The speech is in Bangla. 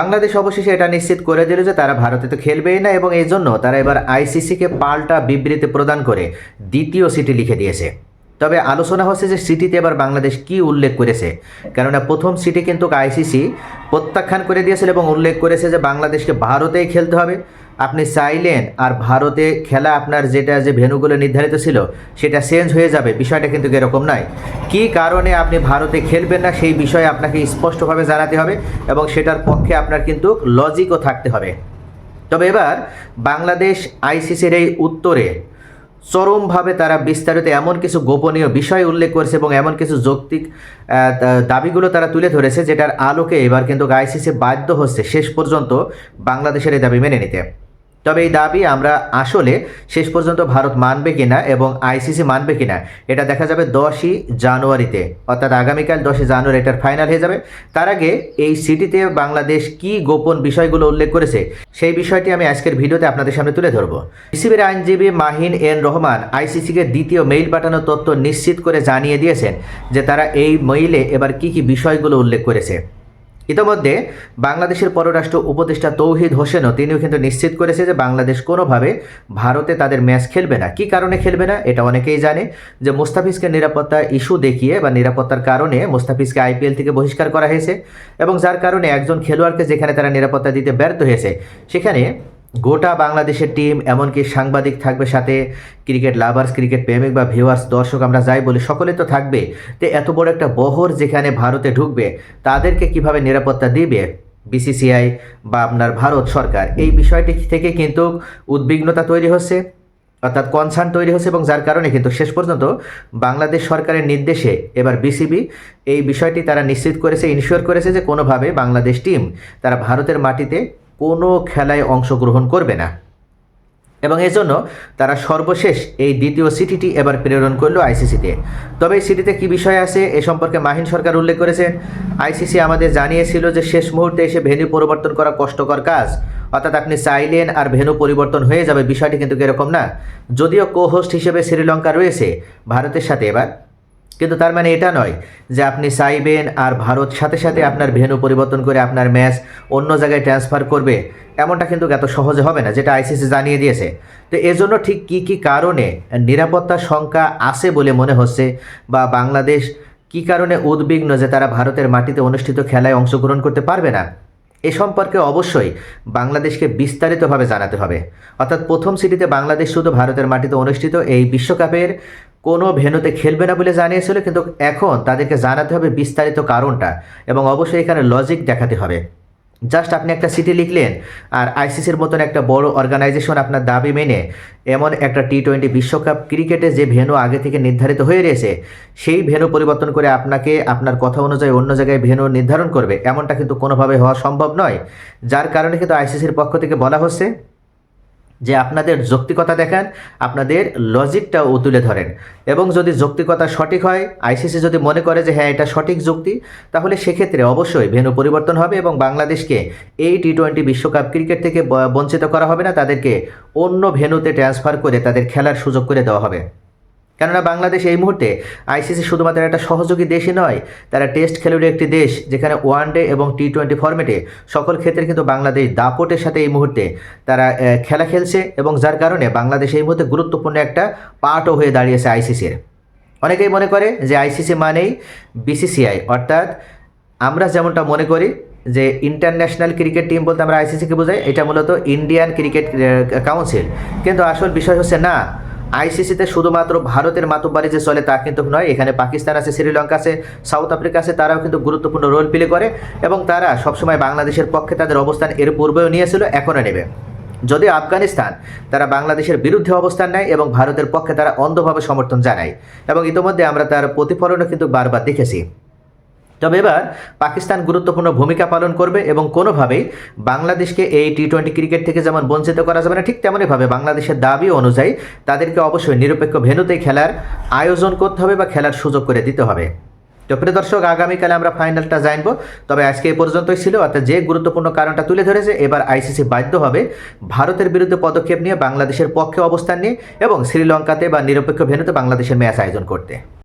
বাংলাদেশ অবশেষে এটা নিশ্চিত করে দিল যে তারা ভারতে তো খেলবেই না এবং এই জন্য তারা এবার আইসিসিকে পাল্টা বিবৃতি প্রদান করে দ্বিতীয় সিটি লিখে দিয়েছে। তবে আলোচনা হচ্ছে যে সিটিতে এবার বাংলাদেশ কি উল্লেখ করেছে। কেননা প্রথম সিটি কিন্তু আইসিসি প্রত্যাখ্যান করে দিয়েছিল এবং উল্লেখ করেছে যে বাংলাদেশকে ভারতেই খেলতে হবে। আপনি চাইলেন আর ভারতে খেলা আপনার যেটা যে ভেনুগুলো নির্ধারিত ছিল, সেটা চেঞ্জ হয়ে যাবে। বিষয়টা কিন্তু এরকম নয়। কী কারণে আপনি ভারতে খেলবেন না, সেই বিষয়ে আপনাকে স্পষ্টভাবে জানাতে হবে এবং সেটার পক্ষে আপনার কিন্তু লজিকও থাকতে হবে। তবে এবার বাংলাদেশ আইসিসির এই উত্তরে চরমভাবে তারা বিস্তারিত এমন কিছু গোপনীয় বিষয় উল্লেখ করেছে এবং এমন কিছু যৌক্তিক দাবিগুলো তারা তুলে ধরেছে যেটার আলোকে এবার কিন্তু আইসিসি বাধ্য হচ্ছে শেষ পর্যন্ত বাংলাদেশের এই দাবি মেনে নিতে। তবে এই দাবি আমরা আসলে শেষ পর্যন্ত ভারত মানবে কিনা এবং আইসিসি মানবে কিনা, এটা দেখা যাবে দশই জানুয়ারিতে। অর্থাৎ আগামীকাল দশই জানুয়ারি এটার ফাইনাল হয়ে যাবে। তার আগে এই সিটিতে বাংলাদেশ কি গোপন বিষয়গুলো উল্লেখ করেছে, সেই বিষয়টি আমি আজকের ভিডিওতে আপনাদের সামনে তুলে ধরবো। বিসিবির আইনজীবী মাহিন এন রহমান আইসিসিকে দ্বিতীয় মেইল পাঠানোর তথ্য নিশ্চিত করে জানিয়ে দিয়েছেন যে তারা এই মেইলে এবার কি কি বিষয়গুলো উল্লেখ করেছে। ইতোমধ্যে বাংলাদেশের পররাষ্ট্র উপদেষ্টা তৌহিদ হোসেনও তিনিও কিন্তু নিশ্চিত করেছে যে বাংলাদেশ কোনোভাবে ভারতে তাদের ম্যাচ খেলবে না। কি কারণে খেলবে না? এটা অনেকেই জানে। যে মুস্তাফিজকে নিরাপত্তা ইস্যু দেখিয়ে বা নিরাপত্তার কারণে মুস্তাফিজকে আইপিএল থেকে বহিষ্কার করা হয়েছে এবং যার কারণে একজন খেলোয়াড়কে যেখানে তারা নিরাপত্তা দিতে ব্যর্থ হয়েছে, সেখানে গোটা বাংলাদেশের টিম এমনকি সাংবাদিক থাকবে সাথে ক্রিকেট লাভার্স ক্রিকেট প্রেমিক বা ভিউয়ার্স দর্শক আমরা যাই বলি, সকলে তো থাকবে। তো এত বড় একটা বহর যেখানে ভারতে ঢুকবে, তাদেরকে কীভাবে নিরাপত্তা দিবে বিসিসিআই বা আপনার ভারত সরকার? এই বিষয়টি থেকে কিন্তু উদ্বিগ্নতা তৈরি হচ্ছে, অর্থাৎ কনসার্ন তৈরি হচ্ছে এবং যার কারণে কিন্তু শেষ পর্যন্ত বাংলাদেশ সরকারের নির্দেশে এবার বিসিবি এই বিষয়টি তারা নিশ্চিত করেছে ইনশিওর করেছে যে কোনোভাবে বাংলাদেশ টিম তারা ভারতের মাটিতে কোনো খেলায় অংশগ্রহণ করবে না। এবং এজন্য তারা সর্বশেষ এই দ্বিতীয় সিটিটি এবার প্রেরণ করল আইসিসিতে। তবে এই সিটিতে কী বিষয় আছে এ সম্পর্কে মাহিন সরকার উল্লেখ করেছেন আইসিসি আমাদের জানিয়েছিল যে শেষ মুহূর্তে এসে ভেন্যু পরিবর্তন করা কষ্টকর কাজ। অর্থাৎ আপনি চাইলেন আর ভেন্যু পরিবর্তন হয়ে যাবে বিষয়টি কিন্তু এরকম না। যদিও কো হোস্ট হিসেবে শ্রীলঙ্কা রয়েছে ভারতের সাথে এবার। কিন্তু তার মানে এটা নয় যে আপনি চাইবেন আর ভারত সাথে সাথে আপনার ভেন্যু পরিবর্তন করে আপনার ম্যাচ অন্য জায়গায় ট্রান্সফার করবে, এমনটা কিন্তু এত সহজে হবে না, যেটা আইসিসি জানিয়ে দিয়েছে। তো এজন্য ঠিক কি কি কারণে নিরাপত্তার শঙ্কা আছে বলে মনে হচ্ছে বা বাংলাদেশ কি কারণে উদ্বিগ্ন যে তারা ভারতের মাটিতে অনুষ্ঠিত খেলায় অংশগ্রহণ করতে পারবে না? এ সম্পর্কে অবশ্যই বাংলাদেশকে বিস্তারিতভাবে জানাতে হবে। অর্থাৎ প্রথম সিটিতে বাংলাদেশ শুধু ভারতের মাটিতে অনুষ্ঠিত এই বিশ্বকাপের কোনো ভেন্যুতে খেলবে না বলে জানিয়েছিল, কিন্তু এখন তাদেরকে জানাতে হবে বিস্তারিত কারণটা এবং অবশ্যই এখানে লজিক দেখাতে হবে। জাস্ট আপনি একটা সিটি লিখলেন, আর আইসিসির মতন একটা বড় অর্গানাইজেশন আপনার দাবি মেনে এমন একটা টি টোয়েন্টি বিশ্বকাপ ক্রিকেটে যে ভেন্যু আগে থেকে নির্ধারিত হয়ে রয়েছে, সেই ভেনু পরিবর্তন করে আপনাকে আপনার কথা অনুযায়ী অন্য জায়গায় ভেন্যু নির্ধারণ করবে, এমনটা কিন্তু কোনোভাবে হওয়া সম্ভব নয়। যার কারণে কিন্তু আইসিসির পক্ষ থেকে বলা হচ্ছে যে আপনাদের যৌক্তিকতা দেখান, আপনাদের লজিকটাও তুলে ধরেন। এবং যদি যৌক্তিকতা সঠিক হয়, আইসিসি যদি মনে করে যে হ্যাঁ এটা সঠিক যুক্তি, তাহলে সেক্ষেত্রে অবশ্যই ভেনু পরিবর্তন হবে এবং বাংলাদেশকে এই টি টোয়েন্টি বিশ্বকাপ ক্রিকেট থেকে বঞ্চিত করা হবে না। তাদেরকে অন্য ভেনুতে ট্রান্সফার করে তাদের খেলার সুযোগ করে দেওয়া হবে। কেননা বাংলাদেশ এই মুহূর্তে আইসিসি শুধুমাত্র একটা সহযোগী দেশই নয়, তারা টেস্ট খেলুড়ে একটি দেশ যেখানে ওয়ান ডে এবং টি টোয়েন্টি ফর্মেটে সকল ক্ষেত্রে কিন্তু বাংলাদেশ দাপটের সাথে এই মুহূর্তে তারা খেলা খেলছে এবং যার কারণে বাংলাদেশ এই মুহূর্তে গুরুত্বপূর্ণ একটা পার্টও হয়ে দাঁড়িয়েছে আইসিসির অনেকেই মনে করে যে আইসিসি মানেই বিসিসিআই অর্থাৎ আমরা যেমনটা মনে করি যে ইন্টারন্যাশনাল ক্রিকেট টিম বলতে আমরা আইসিসিকে বোঝাই, এটা মূলত ইন্ডিয়ান ক্রিকেট কাউন্সিল কিন্তু আসল বিষয় হচ্ছে না আইসিসিতে শুধুমাত্র ভারতের মাতব্বারি যে চলে তা কিন্তু নয়, এখানে পাকিস্তান আছে, শ্রীলঙ্কা আছে, সাউথ আফ্রিকা আছে, তারাও কিন্তু গুরুত্বপূর্ণ রোল প্লে করে এবং তারা সবসময় বাংলাদেশের পক্ষে তাদের অবস্থান এর পূর্বেও নিয়েছিল, এখনও নেবে। যদি আফগানিস্তান তারা বাংলাদেশের বিরুদ্ধে অবস্থান নেয় এবং ভারতের পক্ষে তারা অন্ধভাবে সমর্থন জানায়। এবং ইতিমধ্যে আমরা তার প্রতিফলনও কিন্তু বারবার দেখেছি। তবে এবার পাকিস্তান গুরুত্বপূর্ণ ভূমিকা পালন করবে এবং কোনোভাবেই বাংলাদেশকে এই টি টোয়েন্টি ক্রিকেট থেকে যেমন বঞ্চিত করা যাবে না, ঠিক তেমনইভাবে বাংলাদেশের দাবি অনুযায়ী তাদেরকে অবশ্যই নিরপেক্ষ ভেনুতে খেলার আয়োজন করতে হবে বা খেলার সুযোগ করে দিতে হবে। তো প্রিয় দর্শক, আগামীকালে আমরা ফাইনালটা জানব। তবে আজকে এই পর্যন্তই ছিল। অর্থাৎ যে গুরুত্বপূর্ণ কারণটা তুলে ধরেছে, এবার আইসিসি বাধ্য হবে ভারতের বিরুদ্ধে পদক্ষেপ নিয়ে বাংলাদেশের পক্ষে অবস্থান নিয়ে এবং শ্রীলঙ্কাতে বা নিরপেক্ষ ভেনুতে বাংলাদেশের ম্যাচ আয়োজন করতে।